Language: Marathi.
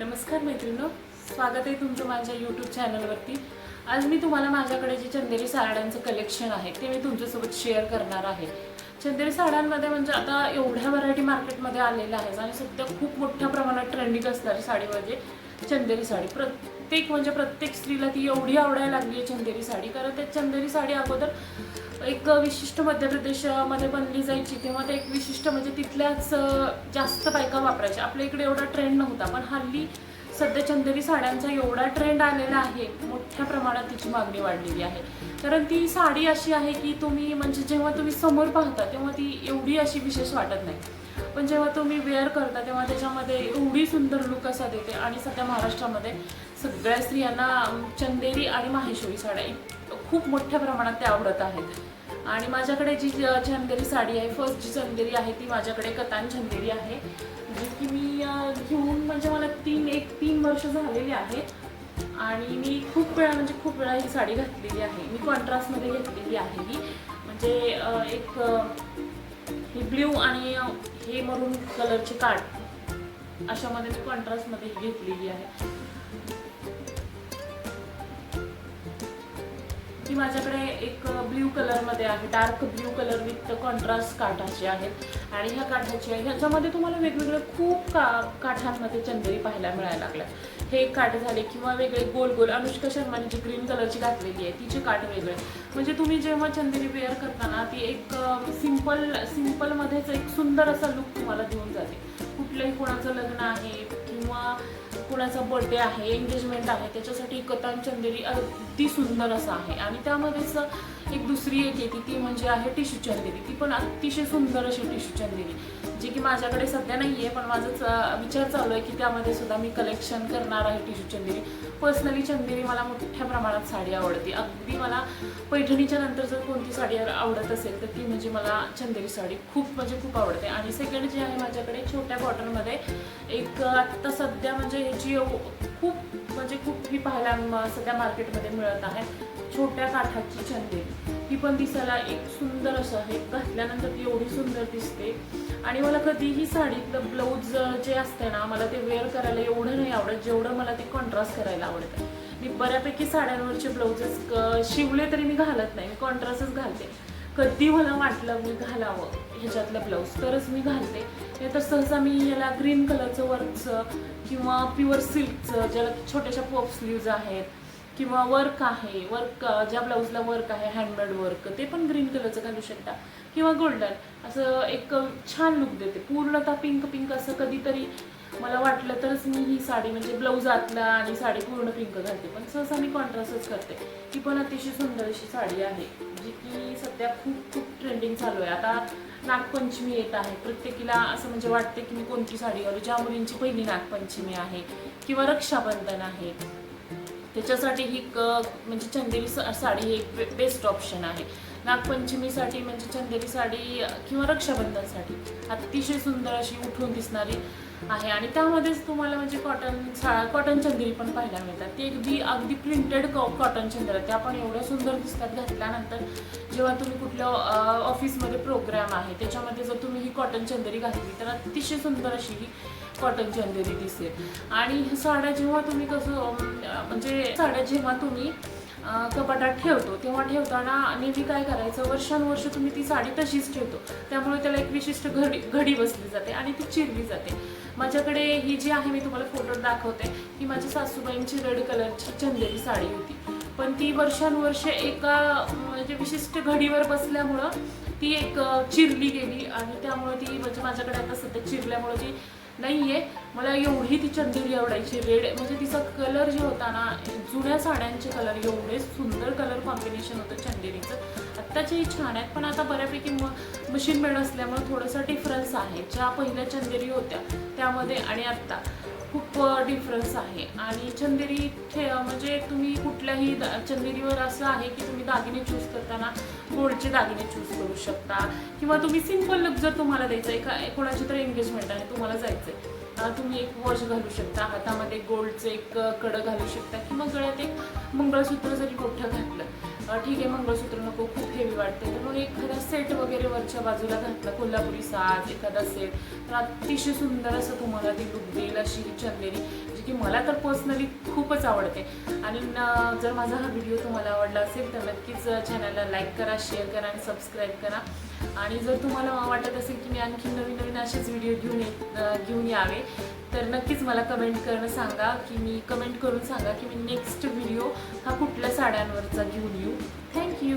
नमस्कार मैत्रिणो स्वागत आहे तुमचं माझ्या यूट्यूब चॅनलवरती आज मी तुम्हाला माझ्याकडे जे चंदेरी साड्यांचं कलेक्शन आहे ते मी तुमच्यासोबत शेअर करणार आहे. चंदेरी साड्यांमध्ये म्हणजे आता एवढ्या व्हरायटी मार्केटमध्ये आलेल्या आहेत आणि सध्या खूप मोठ्या प्रमाणात ट्रेंडिंग असणारी साडी म्हणजे चंदेरी साडी. प्रत्येक म्हणजे प्रत्येक स्त्रीला ती एवढी आवडायला लागली आहे चंदेरी साडी. कारण त्या चंदेरी साडी अगोदर एक विशिष्ट मध्य प्रदेशमध्ये बनली जायची तेव्हा ते एक विशिष्ट म्हणजे तिथल्याच जास्त बायका वापरायच्या. आपल्या इकडे एवढा ट्रेंड नव्हता पण हल्ली सध्या चंदेरी साड्यांचा एवढा ट्रेंड आलेला आहे मोठ्या प्रमाणात तिची मागणी वाढलेली आहे. कारण ती साडी अशी आहे की तुम्ही म्हणजे जेव्हा तुम्ही समोर पाहता तेव्हा ती एवढी अशी विशेष वाटत नाही. पण जेव्हा तुम्ही वेअर करता तेव्हा त्याच्यामध्ये एवढी सुंदर लुक असा देते. आणि सध्या महाराष्ट्रामध्ये सगळ्या स्त्रियांना चंदेरी आणि माहेश्वरी साड्या खूप मोठ्या प्रमाणात ते आवडत आहेत. आणि माझ्याकडे जी ज- साडी आहे फर्स्ट जी झंदेरी आहे ती माझ्याकडे कतान झंदेरी आहे. जी की मी घेऊन म्हणजे मला तीन एक तीन वर्ष झालेली आहे. आणि मी खूप वेळा म्हणजे खूप वेळा ही साडी घातलेली आहे. मी कॉन्ट्रास्टमध्ये घेतलेली आहे ही. म्हणजे एक ही ब्ल्यू आणि हे मरून कलरची काट अशामध्ये मी कॉन्ट्रास्टमध्ये ही घेतलेली आहे. ती माझ्याकडे एक ब्ल्यू कलरमध्ये आहे. Dark blue colour with contrast काठाचे आहेत. आणि ह्या काठाची आहे. ह्याच्यामध्ये तुम्हाला वेगवेगळे खूप का काठांमध्ये चंदेरी पाहायला मिळायला लागल्या. हे एक काठ झाले किंवा वेगळे गोल गोल. अनुष्का शर्माने जी ग्रीन कलरची घातलेली आहे तिचे काठ वेगळे. म्हणजे तुम्ही जेव्हा चंदेरी वेअर करताना ती एक सिंपल सिम्पलमध्येच एक सुंदर असा लुक तुम्हाला देऊन जाते. कुठलंही कोणाचं लग्न आहे किंवा कुणाचा बर्थडे आहे एंगेजमेंट आहे त्याच्यासाठी कतान चंदेरी अगदी सुंदर असं आहे. आणि त्यामध्येच एक दुसरी एक येते ती म्हणजे आहे टिश्यू चंदेरी. ती पण अतिशय सुंदर अशी टिश्यू चंदेरी जी की माझ्याकडे सध्या नाही आहे पण माझा च- विचार चालू आहे की त्यामध्ये सुद्धा मी कलेक्शन करणार आहे टिश्यू चंदेरी. पर्सनली चंदेरी मला मोठ्या प्रमाणात साडी आवडते. अगदी मला पैठणीच्या नंतर जर कोणती साडी आवडत असेल तर ती म्हणजे मला चंदेरी साडी खूप म्हणजे खूप आवडते. आणि सेकंड जी आहे माझ्याकडे छोट्या बॉटलमध्ये एक आत्ता सध्या म्हणजे ह्याची खूप म्हणजे खूप ही पाहायला सध्या मार्केटमध्ये मिळत आहे छोट्या काठाची चंदेरी. ती पण दिसायला एक सुंदर असं आहे. घातल्यानंतर ती एवढी सुंदर दिसते. आणि मला कधीही साडीतलं ब्लाऊज जे असते ना मला ते वेअर करायला एवढं नाही आवडत जेवढं मला ते कॉन्ट्रास्ट करायला आवडतं. मी बऱ्यापैकी साड्यांवरचे ब्लाऊजेस शिवले तरी मी घालत नाही मी कॉन्ट्रास्टच घालते. कधी मला वाटलं मी घालावं ह्याच्यातलं ब्लाऊज तरच मी घालते. नाही तर सहसा मी याला ग्रीन कलरचं वर्कचं किंवा प्युअर सिल्कचं ज्याला छोट्याशा पॉप स्लीव्ज आहेत किंवा वर्क आहे वर्क ज्या ब्लाऊजला वर्क आहे हँडमेड वर्क ते पण ग्रीन कलरचं घालू शकता. किंवा गोल्डन असं एक छान लुक देते. पूर्णतः पिंक पिंक असं कधीतरी मला वाटलं तरच मी ही साडी म्हणजे ब्लाऊज आतला आणि साडी पूर्ण पिंक घालते. पण सहसा मी कॉन्ट्रास्टच करते. ती पण अतिशय सुंदर अशी साडी आहे जी की सध्या खूप खूप ट्रेंडिंग चालू आहे. आता नागपंचमी येत आहे. प्रत्येकीला असं म्हणजे वाटते की मी कोणती साडी घालू? ज्या मुलींची पहिली नागपंचमी आहे किंवा रक्षाबंधन आहे. त्याच्यासाठी ही क म्हणजे चंदेरी सा- साडी ही एक बेस्ट ऑप्शन आहे. नागपंचमीसाठी म्हणजे चंदेरी साडी किंवा रक्षाबंधनसाठी. अतिशय सुंदर अशी उठून दिसणारी आहे. आणि त्यामध्येच तुम्हाला म्हणजे कॉटन साळा कॉटन चंदेरी पण पाहायला मिळतात. ती अगदी अगदी प्रिंटेड कॉटन चंदेरी त्या पण एवढ्या सुंदर दिसतात. घातल्यानंतर जेव्हा तुम्ही कुठल्या ऑफिसमध्ये प्रोग्राम आहे त्याच्यामध्ये जर तुम्ही ही कॉटन चंदेरी घातली तर अतिशय सुंदर अशी ही कॉटन चंदेरी दिसेल. आणि साड्या जेव्हा तुम्ही कसं म्हणजे साड्या जेव्हा तुम्ही कपाटात ठेवतो. तेव्हा ठेवताना नेहमी काय करायचं वर्षानुवर्ष तुम्ही ती साडी तशीच ठेवतो. त्यामुळे त्याला एक विशिष्ट घडी घडी बसली जाते आणि ती चिरली जाते. माझ्याकडे ही जी आहे मी तुम्हाला फोटो दाखवते ही माझ्या सासूबाईंची रेड कलरची चंदेरी साडी होती. पण ती वर्षानुवर्ष एका म्हणजे विशिष्ट घडीवर बसल्यामुळं ती एक चिरली गेली आणि त्यामुळे ती म्हणजे माझ्याकडे आता सध्या चिरल्यामुळे ती नाही आहे मला एवढी ती चंदेरी आवडायची रेड म्हणजे तिचा कलर जे होता ना जुन्या साड्यांचे कलर एवढे सुंदर कलर कॉम्बिनेशन होतं चंदेरीचं. आत्ताचेही छान आहेत पण आता बऱ्यापैकी म मशीन मेड असल्यामुळे थोडंसं डिफरन्स आहे. ज्या पहिल्या चंदेरी होत्या त्यामध्ये आणि आत्ता. खूप डिफरन्स आहे. आणि चंदेरी ठे म्हणजे तुम्ही कुठल्याही दा- चंदेरीवर असं आहे की तुम्ही दागिने चूज करताना गोल्डचे दागिने चूज करू शकता. किंवा तुम्ही सिंपल लुक जर तुम्हाला द्यायचं एका कोणाची तर एंगेजमेंट आहे तुम्हाला जायचं आहे तुम्ही एक वॉच घालू शकता हातामध्ये गोल्डचं एक कडं घालू शकता किंवा गळ्यात एक मंगळसूत्र जरी मोठं घातलं. ठीक आहे मंगळसूत्र नको खूप वाटते. तर मग एखादा सेट वगैरे वरच्या बाजूला घातला कोल्हापुरी साज एखादा सेट तर अतिशय सुंदर असं तुम्हाला ती लुक देईल अशी ही चंदेरी जी की मला तर पर्सनली खूपच आवडते. आणि जर माझा हा व्हिडिओ तुम्हाला आवडला असेल तर नक्कीच चॅनलला लाईक करा शेअर करा आणि सबस्क्राईब करा. आणि जर तुम्हाला वाटत असेल की मी आणखी नवीन नवीन असेच व्हिडिओ घेऊन घेऊन यावे तर नक्कीच मला कमेंट करणं सांगा की मी कमेंट करून सांगा की मी नेक्स्ट व्हिडिओ हा कुठल्या साड्यांवरचा घेऊन येऊ. थँक्यू